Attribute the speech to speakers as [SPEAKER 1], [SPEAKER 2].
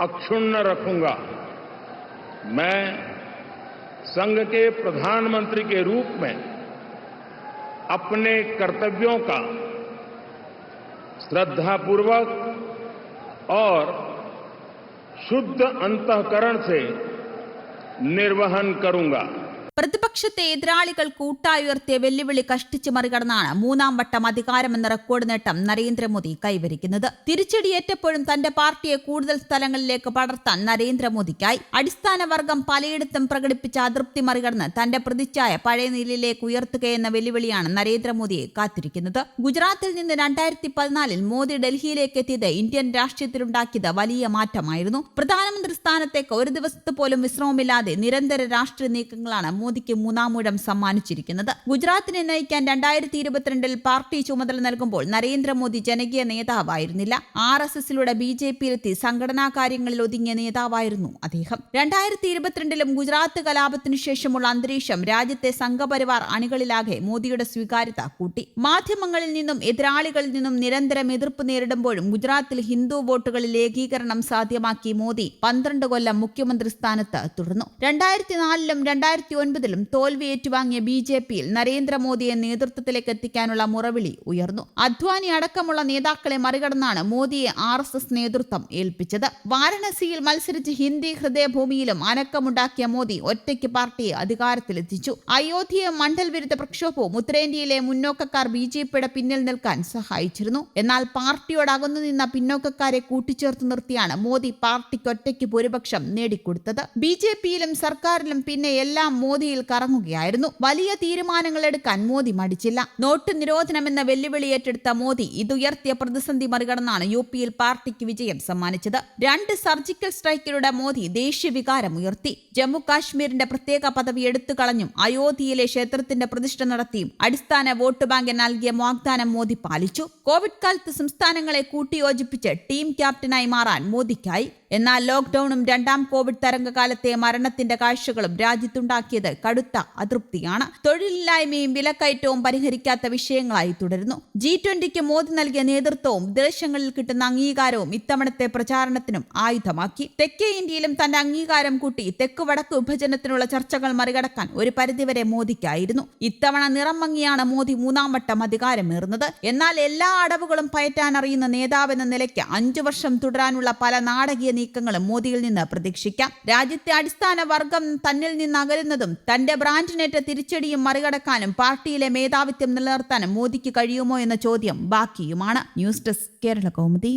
[SPEAKER 1] अक्षुण्ण रखूँगा। मैं संघ के प्रधानमंत्री के रूप में अपने कर्तव्यों का श्रद्धापूर्वक और शुद्ध अंतकरण से निर्वहन करूँगा।
[SPEAKER 2] പ്രതിപക്ഷത്തെ എതിരാളികൾ കൂട്ടായി ഉയർത്തിയ വെല്ലുവിളി കഷ്ടിച്ച് മറികടന്നാണ് മൂന്നാം വട്ടം അധികാരമെന്ന റെക്കോർഡ് നേട്ടം നരേന്ദ്രമോദി കൈവരിക്കുന്നത്. തിരിച്ചടിയേറ്റപ്പോഴും തന്റെ പാർട്ടിയെ കൂടുതൽ സ്ഥലങ്ങളിലേക്ക് പടർത്താൻ നരേന്ദ്രമോദിക്കായി. അടിസ്ഥാന വർഗം പലയിടത്തും പ്രകടിപ്പിച്ച അതൃപ്തി മറികടന്ന് തന്റെ പ്രതിച്ഛായ പഴയ നിലയിലേക്ക് ഉയർത്തുകയെന്ന വെല്ലുവിളിയാണ് നരേന്ദ്രമോദിയെ കാത്തിരിക്കുന്നത്. ഗുജറാത്തിൽ നിന്ന് രണ്ടായിരത്തി പതിനാലിൽ മോദി ഡൽഹിയിലേക്ക് എത്തിയത് ഇന്ത്യൻ രാഷ്ട്രീയത്തിലുണ്ടാക്കിയത് വലിയ മാറ്റമായിരുന്നു. പ്രധാനമന്ത്രി സ്ഥാനത്തേക്ക് ഒരു ദിവസത്തെ പോലും വിശ്രമമില്ലാതെ നിരന്തര രാഷ്ട്രീയ നീക്കങ്ങളാണ് മോദിക്ക് മൂന്നാമൂഴം സമ്മാനിച്ചിരിക്കുന്നത്. ഗുജറാത്തിനെ നയിക്കാൻ രണ്ടായിരത്തി ഇരുപത്തിരണ്ടിൽ പാർട്ടി ചുമതല നൽകുമ്പോൾ നരേന്ദ്രമോദി ജനകീയ നേതാവായിരുന്നില്ല. ആർ എസ് എസിലൂടെ ബി ജെ പിയിലെത്തി സംഘടനാ കാര്യങ്ങളിൽ ഒതുങ്ങിയ നേതാവായിരുന്നു അദ്ദേഹം. രണ്ടായിരത്തി ഇരുപത്തിരണ്ടിലും ഗുജറാത്ത് കലാപത്തിനു ശേഷമുള്ള അന്തരീക്ഷം രാജ്യത്തെ സംഘപരിവാർ അണികളിലാകെ മോദിയുടെ സ്വീകാര്യത കൂട്ടി. മാധ്യമങ്ങളിൽ നിന്നും എതിരാളികളിൽ നിന്നും നിരന്തരം എതിർപ്പ് നേരിടുമ്പോഴും ഗുജറാത്തിൽ ഹിന്ദു വോട്ടുകളിൽ ഏകീകരണം സാധ്യമാക്കി മോദി പന്ത്രണ്ട് കൊല്ലം മുഖ്യമന്ത്രി സ്ഥാനത്ത് തുടർന്നു. രണ്ടായിരത്തി നാലിലും രണ്ടായിരത്തി ഒൻപതിലും തോൽവി ഏറ്റുവാങ്ങിയ ബി ജെ പിയിൽ നരേന്ദ്രമോദിയെ നേതൃത്വത്തിലേക്ക് എത്തിക്കാനുള്ള മുറവിളി ഉയർന്നു. അദ്വാനി അടക്കമുള്ള നേതാക്കളെ മറികടന്നാണ് മോദിയെ ആർ എസ് എസ് നേതൃത്വം ഏൽപ്പിച്ചത്. വാരണസിയിൽ മത്സരിച്ച് ഹിന്ദി ഹൃദയഭൂമിയിലും അനക്കമുണ്ടാക്കിയ മോദി ഒറ്റയ്ക്ക് പാർട്ടിയെ അധികാരത്തിലെത്തിച്ചു. അയോധ്യയെ മണ്ഡൽ വിരുദ്ധ പ്രക്ഷോഭവും ഉത്തരേന്ത്യയിലെ മുന്നോക്കക്കാർ ബി ജെ പിയുടെ പിന്നിൽ നിൽക്കാൻ സഹായിച്ചിരുന്നു. എന്നാൽ പാർട്ടിയോട് അകന്നു നിന്ന പിന്നോക്കക്കാരെ കൂട്ടിച്ചേർത്ത് നിർത്തിയാണ് മോദി പാർട്ടിക്ക് ഒറ്റയ്ക്ക് ഭൂരിപക്ഷം നേടിക്കൊടുത്തത്. ബി ജെ പിയിലും സർക്കാരിലും പിന്നെ എല്ലാം മോദിയിൽ കറങ്ങുകയായിരുന്നു. വലിയ തീരുമാനങ്ങൾ എടുക്കാൻ മോദി മടിച്ചില്ല. നോട്ട് നിരോധനമെന്ന വെല്ലുവിളി ഏറ്റെടുത്ത മോദി ഇതുയർത്തിയ പ്രതിസന്ധി മറികടന്നാണ് യു പിയിൽ പാർട്ടിക്ക് വിജയം സമ്മാനിച്ചത്. രണ്ട് സർജിക്കൽ സ്ട്രൈക്കിലൂടെ മോദി ദേശീയ വികാരം ഉയർത്തി. ജമ്മു കാശ്മീരിന്റെ പ്രത്യേക പദവി എടുത്തു കളഞ്ഞും അയോധ്യയിലെ ക്ഷേത്രത്തിന്റെ പ്രതിഷ്ഠ നടത്തിയും അടിസ്ഥാന വോട്ട് ബാങ്ക് നൽകിയ വാഗ്ദാനം മോദി പാലിച്ചു. കോവിഡ് കാലത്ത് സംസ്ഥാനങ്ങളെ കൂട്ടിയോജിപ്പിച്ച് ടീം ക്യാപ്റ്റനായി മാറാൻ മോദിക്കായി. എന്നാൽ ലോക്ഡൌണും രണ്ടാം കോവിഡ് തരംഗകാലത്തെ മരണത്തിന്റെ കാഴ്ചകളും രാജ്യത്തുണ്ടാക്കിയത് കടുത്ത അതൃപ്തിയാണ്. തൊഴിലില്ലായ്മയും വിലക്കയറ്റവും പരിഹരിക്കാത്ത വിഷയങ്ങളായി തുടരുന്നു. ജി ട്വന്റിക്ക് മോദി നൽകിയ നേതൃത്വവും വിദേശങ്ങളിൽ കിട്ടുന്ന അംഗീകാരവും ഇത്തവണത്തെ പ്രചാരണത്തിനും ആയുധമാക്കി. തെക്കേ ഇന്ത്യയിലും തന്റെ അംഗീകാരം കൂട്ടി തെക്ക് വടക്ക് വിഭജനത്തിനുള്ള ചർച്ചകൾ മറികടക്കാൻ ഒരു പരിധിവരെ മോദിക്കായിരുന്നു. ഇത്തവണ നിറം മങ്ങിയാണ് മോദി മൂന്നാം വട്ടം അധികാരമേറുന്നത്. എന്നാൽ എല്ലാ അടവുകളും പയറ്റാൻ അറിയുന്ന നേതാവെന്ന നിലയ്ക്ക് അഞ്ചു വർഷം തുടരാനുള്ള പല നാടകീയ നീക്കങ്ങളും മോദിയിൽ നിന്ന് പ്രതീക്ഷിക്കാം. രാജ്യത്തെ അടിസ്ഥാന വർഗം തന്നിൽ നിന്ന് അകലുന്നതും തന്റെ ബ്രാൻഡിനേറ്റ തിരിച്ചടിയും മറികടക്കാനും പാർട്ടിയിലെ മേധാവിത്വം നിലനിർത്താനും മോദിക്ക് കഴിയുമോ എന്ന ചോദ്യം ബാക്കിയുമാണ്. News desk Kerala Kaumudi.